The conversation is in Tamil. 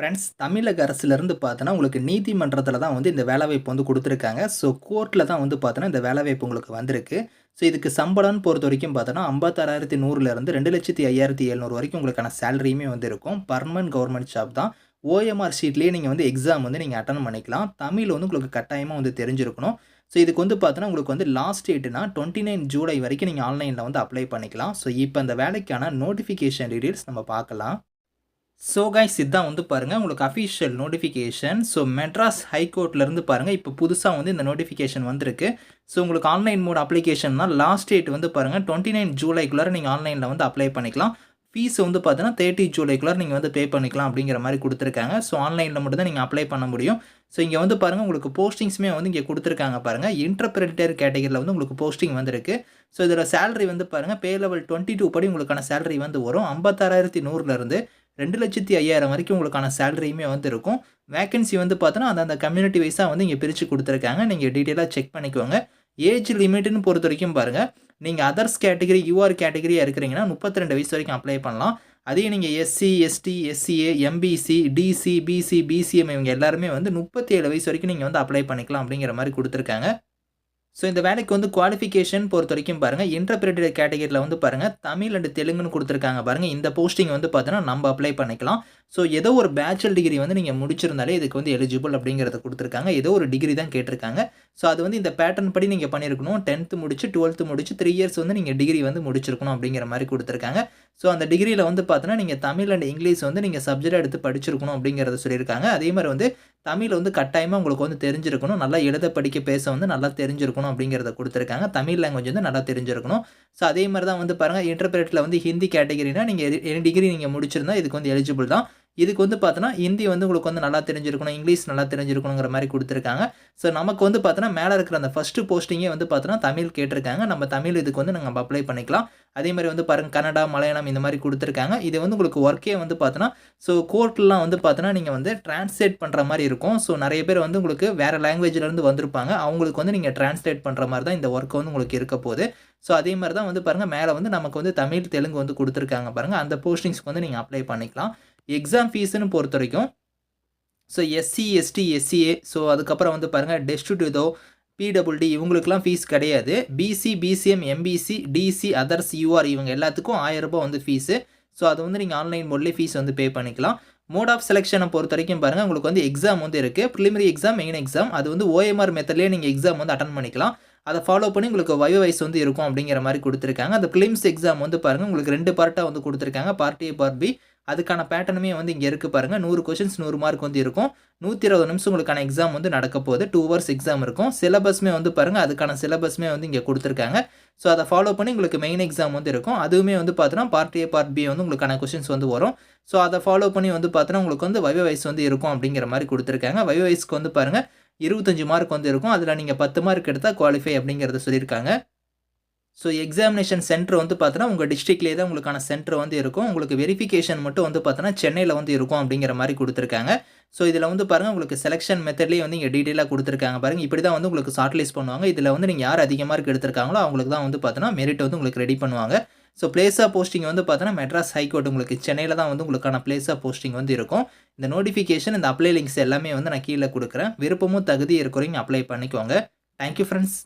ஃப்ரெண்ட்ஸ் தமிழக அரசுலேருந்து பார்த்தோன்னா உங்களுக்கு நீதிமன்றத்தில் தான் வந்து இந்த வேலைவாய்ப்பு வந்து கொடுத்துருக்காங்க. ஸோ கோர்ட்டில் தான் வந்து பார்த்தோன்னா இந்த வேலைவாய்ப்பு உங்களுக்கு வந்திருக்கு. ஸோ இதுக்கு சம்பளம்னு பொறுத்த வரைக்கும் பார்த்தோன்னா ஐம்பத்தாறாயிரத்தி நூறுலேருந்து ரெண்டு லட்சத்தி ஐயாயிரத்தி எழுநூறு வரைக்கும் உங்களுக்கான சேலரியுமே வந்து இருக்கும். பர்மனன்ட் கவர்மெண்ட் ஜாப் தான். ஓஎம்ஆர் ஷீட்லேயே நீங்கள் வந்து எக்ஸாம் வந்து நீங்கள் அட்டன் பண்ணிக்கலாம். தமிழ் வந்து உங்களுக்கு கட்டாயமாக வந்து தெரிஞ்சிருக்கணும். ஸோ இதுக்கு வந்து பார்த்தோன்னா உங்களுக்கு வந்து லாஸ்ட் டேட்னா டுவெண்ட்டி நைன் ஜூலை வரைக்கும் நீங்கள் ஆன்லைனில் வந்து அப்ளை பண்ணிக்கலாம். ஸோ இப்போ அந்த வேலைக்கான நோட்டிஃபிகேஷன் டீட்டெயில்ஸ் நம்ம பார்க்கலாம். ஸோ கைஸ் இதுதான் வந்து பாருங்கள் உங்களுக்கு அஃபிஷியல் நோட்டிஃபிகேஷன் ஸோ மெட்ராஸ் ஹைகோர்ட்லேருந்து பாருங்கள் இப்போ புதுசாக வந்து இந்த நோட்டிஃபிகேஷன் வந்திருக்கு. ஸோ உங்களுக்கு ஆன்லைன் மோட் அப்ளிகேஷன்னா லாஸ்ட் டேட் வந்து பாருங்கள் டுவெண்ட்டி நைன் ஜூலைக்குள்ளார நீங்கள் ஆன்லைனில் வந்து அப்ளை பண்ணிக்கலாம். ஃபீஸ் வந்து பார்த்தீங்கன்னா தேர்ட்டி ஜூலைக்குள்ளார நீங்கள் வந்து பே பண்ணிக்கலாம் அப்படிங்கிற மாதிரி கொடுத்துருக்காங்க. ஸோ ஆன்லைனில் மட்டும்தான் நீங்கள் அப்ளை பண்ண முடியும். ஸோ இங்கே வந்து பாருங்கள் உங்களுக்கு போஸ்டிங்ஸுமே வந்து இங்கே கொடுத்துருக்காங்க பாருங்கள் இன்டர்பிரிட்டர் கேட்டகரியில் வந்து உங்களுக்கு போஸ்டிங் வந்திருக்கு. ஸோ இதில் சேலரி வந்து பாருங்கள் பே லெவல் டுவெண்ட்டி டூ படி உங்களுக்கான சேலரி வந்து வரும். ஐம்பத்தாறாயிரத்தி நூறுலேருந்து ரெண்டு லட்சத்தி ஐயாயிரம் வரைக்கும் உங்களுக்கான சேலரியுமே வந்து இருக்கும் வேகன்சி வந்து பார்த்தோன்னா அந்தந்த கம்யூனிட்டி வைஸாக வந்து இங்கே பிரித்து கொடுத்துருக்காங்க. நீங்கள் டீட்டெயிலாக செக் பண்ணிக்கோங்க. ஏஜ் லிமிட்னு பொறுத்த வரைக்கும் பாருங்கள் நீங்கள் அதர்ஸ் கேட்டகரி யூஆர் கேட்டகரியாக இருக்கிறீங்கன்னா முப்பத்தி ரெண்டு வயசு வரைக்கும் அப்ளை பண்ணலாம். அதே நீங்கள் SC ST SCA MBC DC BC BCM இவங்க எல்லாருமே வந்து முப்பத்தி ஏழு வயசு வரைக்கும் நீங்கள் வந்து அப்ளை பண்ணிக்கலாம் அப்படிங்கிற மாதிரி கொடுத்துருக்காங்க. ஸோ இந்த வேலைக்கு வந்து குவாலிஃபிகேஷன் பொறுத்த வரைக்கும் பாருங்கள் இன்டர்பிரேட்டட் கேட்டகரியில் வந்து பாருங்கள் தமிழ் அண்ட் தெலுங்குன்னு கொடுத்துருக்காங்க பாருங்கள் இந்த போஸ்டிங் வந்து பார்த்தீங்கன்னா நம்ம அப்ளை பண்ணிக்கலாம். ஸோ ஏதோ ஒரு பேச்சுலர் டிகிரி வந்து நீங்கள் முடிச்சிருந்தாலே இதுக்கு வந்து எலிஜிபிள் அப்படிங்கிறத கொடுத்துருக்காங்க. ஏதோ ஒரு டிகிரி தான் கேட்டிருக்காங்க. ஸோ அது வந்து இந்த பேட்டர்ன் படி நீங்கள் பண்ணியிருக்கணும். டென்த்து முடிச்சு டுவெல்த்து முடிச்சு த்ரீ இயர்ஸ் வந்து நீங்கள் டிகிரி வந்து முடிச்சிருக்கணும் அப்படிங்கிற மாதிரி கொடுத்துருக்காங்க. ஸோ அந்த டிகிரியில் வந்து பார்த்தோன்னா நீங்கள் தமிழ் அண்ட் இங்கிலீஷ் வந்து நீங்கள் சப்ஜெக்டாக எடுத்து படிச்சிருக்கணும் அப்படிங்கிறத சொல்லியிருக்காங்க. அதே மாதிரி வந்து தமிழ் வந்து கட்டாயமாக உங்களுக்கு வந்து தெரிஞ்சிருக்கணும். நல்லா எழுத படிக்க பேச வந்து நல்லா தெரிஞ்சிருக்கணும் அப்படிங்கிறத கொடுத்துருக்காங்க. தமிழ் லாங்குவேஜ் வந்து நல்லா தெரிஞ்சிருக்கணும். ஸோ அதே மாதிரி தான் வந்து பாருங்கள் இன்டர்பிரேட்டில் வந்து ஹிந்தி கேட்டகரினா நீங்கள் எனி டிகிரி நீங்கள் முடிச்சிருந்தா இதுக்கு வந்து எலிஜிபிள் தான். இதுக்கு வந்து பார்த்தோன்னா ஹிந்தி வந்து உங்களுக்கு வந்து நல்லா தெரிஞ்சிருக்கணும் இங்கிலீஷ் நல்லா தெரிஞ்சிருக்கணுங்கிற மாதிரி கொடுத்துருக்காங்க. ஸோ நமக்கு வந்து பார்த்தோன்னா மேலே இருக்கிற அந்த ஃபஸ்ட்டு போஸ்டிங்கே வந்து பார்த்தோன்னா தமிழ் கேட்டிருக்காங்க. நம்ம தமிழ் இதுக்கு வந்து நம்ம அப்ளை பண்ணிக்கலாம். அதே மாதிரி வந்து பாருங்கள் கன்னடா மலையாளம் இந்த மாதிரி கொடுத்துருக்காங்க. இது வந்து உங்களுக்கு ஒர்க்கே வந்து பார்த்தோன்னா ஸோ கோர்ட்லாம் வந்து பார்த்தோன்னா நீங்கள் வந்து டிரான்ஸ்லேட் பண்ணுற மாதிரி இருக்கும். ஸோ நிறைய பேர் வந்து உங்களுக்கு வேறு லாங்குவேஜ்லேருந்து வந்திருப்பாங்க. அவங்களுக்கு வந்து நீங்கள் டிரான்ஸ்லேட் பண்ணுற மாதிரி தான் இந்த ஒர்க் வந்து உங்களுக்கு இருக்க போகுது. ஸோ அதே மாதிரி தான் வந்து பாருங்கள் மேலே வந்து நமக்கு வந்து தமிழ் தெலுங்கு வந்து கொடுத்துருக்காங்க பாருங்கள் அந்த போஸ்டிங்ஸ்க்கு வந்து நீங்கள் அப்ளை பண்ணிக்கலாம். எக்ஸாம் ஃபீஸுன்னு பொறுத்த வரைக்கும் so SC ST SCA so அதுக்கப்புறம் வந்து பாருங்கள் டெஸ்டியூட்டோ பிடபிள்டி இவங்களுக்குலாம் ஃபீஸ் கிடையாது. BC BCM MBC DC others UR இவங்க எல்லாத்துக்கும் ஆயிரம் ரூபாய் வந்து ஃபீஸு ஸோ அது வந்து நீங்கள் ஆன்லைன் மோட்லேயே ஃபீஸ் வந்து பே பண்ணிக்கலாம். மோட் ஆஃப் செலெக்ஷனை பொறுத்த வரைக்கும் பாருங்கள் உங்களுக்கு வந்து எக்ஸாம் வந்து இருக்குது ப்ரிலிமினரி எக்ஸாம் மெயின் எக்ஸாம் அது வந்து ஓஎம்ஆர் மெத்தட்லேயே நீங்கள் எக்ஸாம் வந்து அட்டன் பண்ணிக்கலாம். அதை ஃபாலோ பண்ணி உங்களுக்கு வைவ வயசு வந்து இருக்கும் அப்படிங்கிற மாதிரி கொடுத்துருக்காங்க. அந்த ப்ளிம்ஸ் எக்ஸாம் வந்து பாருங்கள் உங்களுக்கு ரெண்டு பார்ட்டாக வந்து கொடுத்துருக்காங்க. பார்ட் ஏ பார்ட் பி அதுக்கான பேட்டர்னுமே வந்து இங்கே இருக்குது பாருங்கள் நூறு கொஷின்ஸ் நூறு மார்க் வந்து இருக்கும். நூற்றி இருபது நிமிஷம் உங்களுக்கான எக்ஸாம் வந்து நடக்க போகுது. டூ ஹவர்ஸ் எக்ஸாம் இருக்கும். சிலபஸ்மே வந்து பாருங்கள் அதுக்கான சிலபஸ்மே வந்து இங்கே கொடுத்துருக்காங்க. ஸோ அதை ஃபாலோ பண்ணி உங்களுக்கு மெயின் எக்ஸாம் வந்து இருக்கும். அதுவுமே வந்து பார்த்தோன்னா பார்ட் ஏ பார்ட் பி வந்து உங்களுக்கான கொஷின்ஸ் வந்து வரும். ஸோ அதை ஃபாலோ பண்ணி வந்து பார்த்தோன்னா உங்களுக்கு வந்து வைவ வயசு வந்து இருக்கும் அப்படிங்கிற மாதிரி கொடுத்துருக்காங்க. வைவ வயசுக்கு வந்து பாருங்கள் இருபத்தஞ்சி மார்க் வந்து இருக்கும். அதில் நீங்கள் பத்து மார்க் எடுத்தால் குவாலிஃபை அப்படிங்கிறத சொல்லியிருக்காங்க. ஸோ எக்ஸாமினேஷன் சென்டர் வந்து பார்த்தோன்னா உங்கள் டிஸ்ட்ரிக்ட்லேயே தான் உங்களுக்கான சென்டர் வந்து இருக்கும். உங்களுக்கு வெரிஃபிகேஷன் மட்டும் வந்து பார்த்தோன்னா சென்னையில் வந்து இருக்கும் அப்படிங்கிற மாதிரி கொடுத்துருக்காங்க. ஸோ இதில் வந்து பாருங்கள் உங்களுக்கு செலெக்ஷன் மெத்தட்லேயே வந்து இங்கே டீட்டெயிலாக கொடுத்துருக்காங்க. பாருங்கள் இப்படி தான் வந்து உங்களுக்கு ஷார்ட் லிஸ்ட் பண்ணுவாங்க. இதில் வந்து நீங்கள் யார் அதிக மார்க் எடுத்திருக்காங்களோ அவங்களுக்கு தான் வந்து பார்த்தோன்னா மெரிட் வந்து உங்களுக்கு ரெடி பண்ணுவாங்க. ஸோ பிளேஸ் ஆஃப் போஸ்டிங் வந்து பார்த்தோன்னா மெட்ராஸ் ஹைகோர்ட் உங்களுக்கு சென்னையில் தான் வந்து உங்களுக்கான பிளேஸ் ஆஃப் போஸ்டிங் வந்து இருக்கும். இந்த நோட்டிஃபிகேஷன் இந்த அப்ளை லிங்க்ஸ் எல்லாமே வந்து நான் கீழே கொடுக்குறேன். விருப்பமும் தகுதி இருக்கிறவங்க அப்ளை பண்ணிக்கோங்க. Thank you friends